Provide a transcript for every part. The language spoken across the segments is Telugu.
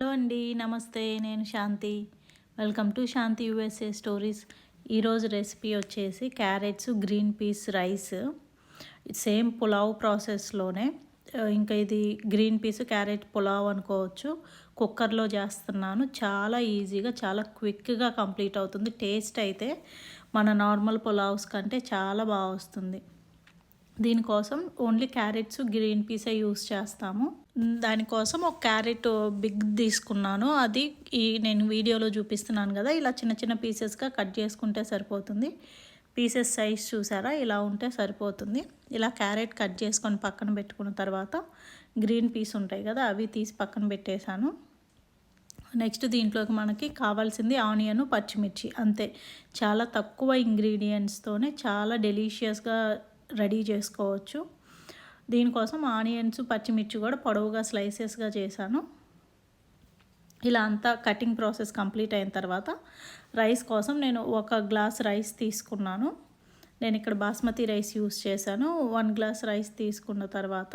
హలో అండి నమస్తే. నేను Shanti. Welcome to Shanti USA stories. ఈరోజు రెసిపీ వచ్చేసి carrots green peas rice. Same pulao ప్రాసెస్లోనే ఇంకా ఇది గ్రీన్ పీస్ క్యారెట్ పులావ్ అనుకోవచ్చు. కుక్కర్లో చేస్తున్నాను. చాలా ఈజీగా చాలా క్విక్గా కంప్లీట్ అవుతుంది. టేస్ట్ అయితే మన నార్మల్ పులావ్స్ కంటే చాలా బాగా వస్తుంది. దీనికోసం ఓన్లీ క్యారెట్స్ గ్రీన్ పీసే యూస్ చేస్తాము. దానికోసం ఒక క్యారెట్ బిగ్ తీసుకున్నాను. అది ఈ నేను వీడియోలో చూపిస్తున్నాను కదా ఇలా చిన్న చిన్న పీసెస్గా కట్ చేసుకుంటే సరిపోతుంది. పీసెస్ సైజ్ చూసారా? ఇలా ఉంటే సరిపోతుంది. ఇలా క్యారెట్ కట్ చేసుకొని పక్కన పెట్టుకున్న తర్వాత గ్రీన్ పీస్ ఉంటాయి కదా అవి తీసి పక్కన పెట్టేశాను. నెక్స్ట్ దీంట్లోకి మనకి కావాల్సింది ఆనియన్ పచ్చిమిర్చి. అంతే. చాలా తక్కువ ఇంగ్రీడియంట్స్తోనే చాలా డెలీషియస్గా రెడీ చేసుకోవచ్చు. దీనికోసం ఆనియన్స్ పచ్చిమిర్చి కూడా పొడవుగా స్లైసెస్గా చేశాను. ఇలా అంతా కటింగ్ ప్రాసెస్ కంప్లీట్ అయిన తర్వాత రైస్ కోసం నేను ఒక గ్లాస్ రైస్ తీసుకున్నాను. నేను ఇక్కడ బాస్మతి రైస్ యూస్ చేశాను. వన్ గ్లాస్ రైస్ తీసుకున్న తర్వాత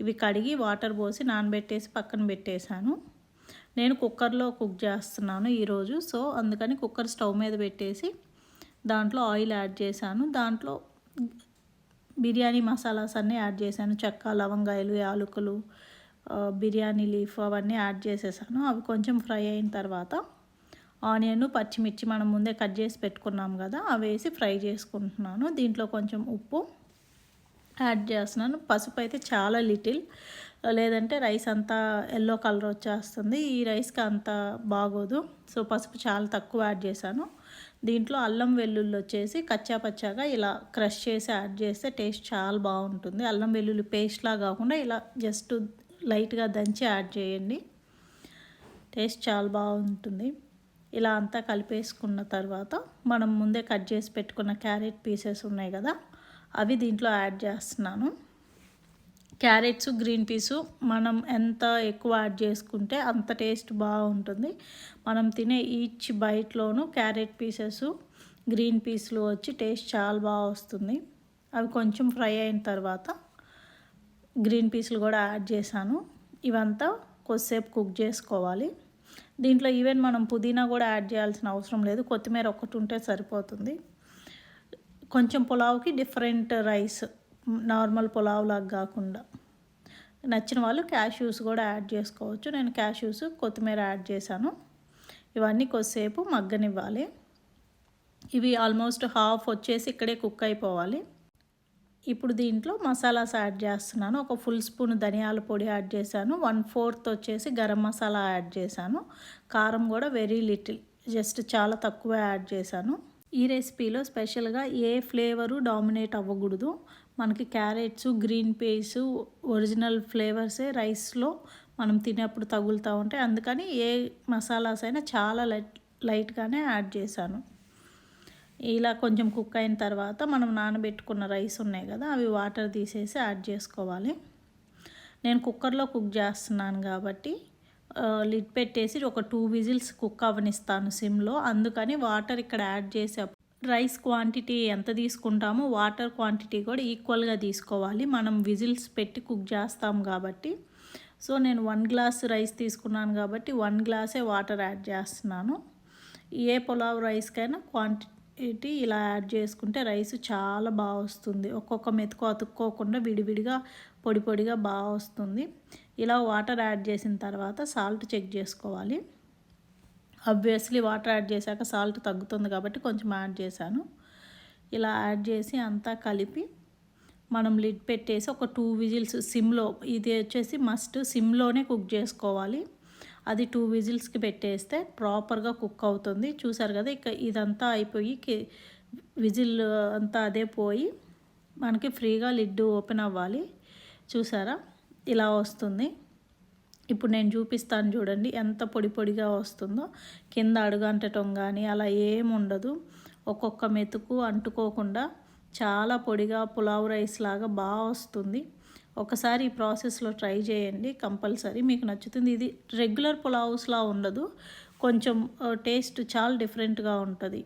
ఇవి కడిగి వాటర్ పోసి నానబెట్టేసి పక్కన పెట్టేశాను. నేను కుక్కర్లో కుక్ చేస్తున్నాను ఈరోజు. సో అందుకని కుక్కర్ స్టవ్ మీద పెట్టేసి దాంట్లో ఆయిల్ యాడ్ చేశాను. దాంట్లో బిర్యానీ మసాలాస్ అన్నీ యాడ్ చేశాను. చెక్క లవంగాయలు యాలకులు బిర్యానీ లీఫ్ అవన్నీ యాడ్ చేసేసాను. అవి కొంచెం ఫ్రై అయిన తర్వాత ఆనియన్ పచ్చిమిర్చి మనం ముందే కట్ చేసి పెట్టుకున్నాం కదా అవి వేసి ఫ్రై చేసుకుంటున్నాను. దీంట్లో కొంచెం ఉప్పు యాడ్ చేస్తున్నాను. పసుపు అయితే చాలా లిటిల్. లేదంటే రైస్ అంతా ఎల్లో కలర్ వచ్చేస్తుంది. ఈ రైస్కి అంత బాగోదు. సో పసుపు చాలా తక్కువ యాడ్ చేశాను. దీంట్లో అల్లం వెల్లుల్లి వచ్చేసి కచ్చా పచ్చాగా ఇలా క్రష్ చేసి యాడ్ చేస్తే టేస్ట్ చాలా బాగుంటుంది. అల్లం వెల్లుల్లి పేస్ట్లా కాకుండా ఇలా జస్ట్ లైట్గా దంచి యాడ్ చేయండి. టేస్ట్ చాలా బాగుంటుంది. ఇలా అంతా కలిపేసుకున్న తర్వాత మనం ముందే కట్ చేసి పెట్టుకున్న క్యారెట్ పీసెస్ ఉన్నాయి కదా అవి దీంట్లో యాడ్ చేస్తున్నాను. క్యారెట్స్ గ్రీన్ పీసు మనం ఎంత ఎక్కువ యాడ్ చేసుకుంటే అంత టేస్ట్ బాగుంటుంది. మనం తినే ఈచ్ బైట్లోనూ క్యారెట్ పీసెస్ గ్రీన్ పీస్లు వచ్చి టేస్ట్ చాలా బాగా వస్తుంది. అవి కొంచెం ఫ్రై అయిన తర్వాత గ్రీన్ పీసులు కూడా యాడ్ చేశాను. ఇవంతా కొద్దిసేపు కుక్ చేసుకోవాలి. దీంట్లో ఈవెన్ మనం పుదీనా కూడా యాడ్ చేయాల్సిన అవసరం లేదు. కొత్తిమీర ఒకటి ఉంటే సరిపోతుంది. కొంచెం పులావ్కి డిఫరెంట్ రైస్ నార్మల్ పులావ్ లాగా కాకుండా. నచ్చిన వాళ్ళు క్యాష్యూస్ కూడా యాడ్ చేసుకోవచ్చు. నేను క్యాష్యూస్ కొత్తిమీర యాడ్ చేశాను. ఇవన్నీ కొద్దిసేపు మగ్గనివ్వాలి. ఇవి ఆల్మోస్ట్ హాఫ్ వచ్చేసి ఇక్కడే కుక్ అయిపోవాలి. ఇప్పుడు దీంట్లో మసాలాస్ యాడ్ చేస్తున్నాను. ఒక ఫుల్ స్పూన్ ధనియాల పొడి యాడ్ చేశాను. వన్ ఫోర్త్ వచ్చేసి గరం మసాలా యాడ్ చేశాను. కారం కూడా వెరీ లిటిల్. జస్ట్ చాలా తక్కువ యాడ్ చేశాను. ఈ రెసిపీలో స్పెషల్గా ఏ ఫ్లేవరు డామినేట్ అవ్వకూడదు. మనకి క్యారెట్స్ గ్రీన్ పీస్ ఒరిజినల్ ఫ్లేవర్సే రైస్లో మనం తినేప్పుడు తగులుతూ ఉంటాయి. అందుకని ఏ మసాలాస్ అయినా చాలా లైట్ లైట్గానే యాడ్ చేశాను. ఇలా కొంచెం కుక్ అయిన తర్వాత మనం నానబెట్టుకున్న రైస్ ఉన్నాయి కదా అవి వాటర్ తీసేసి యాడ్ చేసుకోవాలి. నేను కుక్కర్లో కుక్ చేస్తున్నాను కాబట్టి లిడ్ పెట్టేసి ఒక టూ విజిల్స్ కుక్ అవనిస్తాను సిమ్లో. అందుకని వాటర్ ఇక్కడ యాడ్ చేసే రైస్ క్వాంటిటీ ఎంత తీసుకుంటామో వాటర్ క్వాంటిటీ కూడా ఈక్వల్గా తీసుకోవాలి. మనం విజిల్స్ పెట్టి కుక్ చేస్తాం కాబట్టి. సో నేను వన్ గ్లాస్ రైస్ తీసుకున్నాను కాబట్టి వన్ గ్లాసే వాటర్ యాడ్ చేస్తున్నాను. ఏ పులావ్ రైస్కైనా క్వాంటిటీ ఇలా యాడ్ చేసుకుంటే రైస్ చాలా బాగా వస్తుంది. ఒక్కొక్క మెతుకు అతుక్కోకుండా విడివిడిగా పొడి పొడిగా బాగా వస్తుంది. ఇలా వాటర్ యాడ్ చేసిన తర్వాత సాల్ట్ చెక్ చేసుకోవాలి. ఆబ్వియస్లీ వాటర్ యాడ్ చేశాక సాల్ట్ తగ్గుతుంది కాబట్టి కొంచెం యాడ్ చేశాను. ఇలా యాడ్ చేసి అంతా కలిపి మనం లిడ్ పెట్టేసి ఒక టూ విజిల్స్ సిమ్లో ఇది వచ్చేసి మస్ట్ సిమ్లోనే కుక్ చేసుకోవాలి. అది టూ విజిల్స్కి పెట్టేస్తే ప్రాపర్గా కుక్ అవుతుంది. చూసారు కదా ఇక ఇదంతా అయిపోయి విజిల్ అంతా అదే పోయి మనకి ఫ్రీగా లిడ్ ఓపెన్ అవ్వాలి. చూసారా? ఇలా వస్తుంది. ఇప్పుడు నేను చూపిస్తాను చూడండి ఎంత పొడి పొడిగా వస్తుందో. కింద అడుగంటటం కానీ అలా ఏం ఉండదు. ఒక్కొక్క మెతుకు అంటుకోకుండా చాలా పొడిగా పులావ్ రైస్ లాగా బాగా వస్తుంది. ఒకసారి ఈ ప్రాసెస్లో ట్రై చేయండి కంపల్సరీ. మీకు నచ్చుతుంది. ఇది రెగ్యులర్ పులావ్స్లా ఉండదు. కొంచెం టేస్ట్ చాలా డిఫరెంట్గా ఉంటుంది.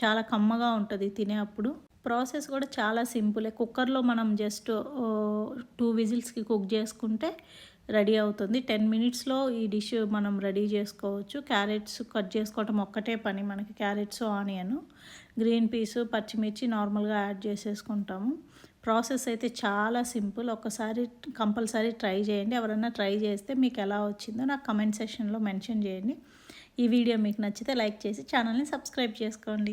చాలా కమ్మగా ఉంటుంది తినే అప్పుడు ప్రాసెస్ కూడా చాలా సింపులే. కుక్కర్లో మనం జస్ట్ టూ విజిల్స్కి కుక్ చేసుకుంటే రెడీ అవుతుంది. టెన్ మినిట్స్లో ఈ డిష్ మనం రెడీ చేసుకోవచ్చు. క్యారెట్స్ కట్ చేసుకోవటం ఒక్కటే పని మనకి. క్యారెట్స్ ఆనియన్ గ్రీన్ పీస్ పచ్చిమిర్చి నార్మల్గా యాడ్ చేసేసుకుంటాము. ప్రాసెస్ అయితే చాలా సింపుల్. ఒక్కసారి కంపల్సరీ ట్రై చేయండి. ఎవరైనా ట్రై చేస్తే మీకు ఎలా వచ్చిందో నాకు కమెంట్ సెక్షన్లో మెన్షన్ చేయండి. ఈ వీడియో మీకు నచ్చితే లైక్ చేసి ఛానల్ని సబ్స్క్రైబ్ చేసుకోండి.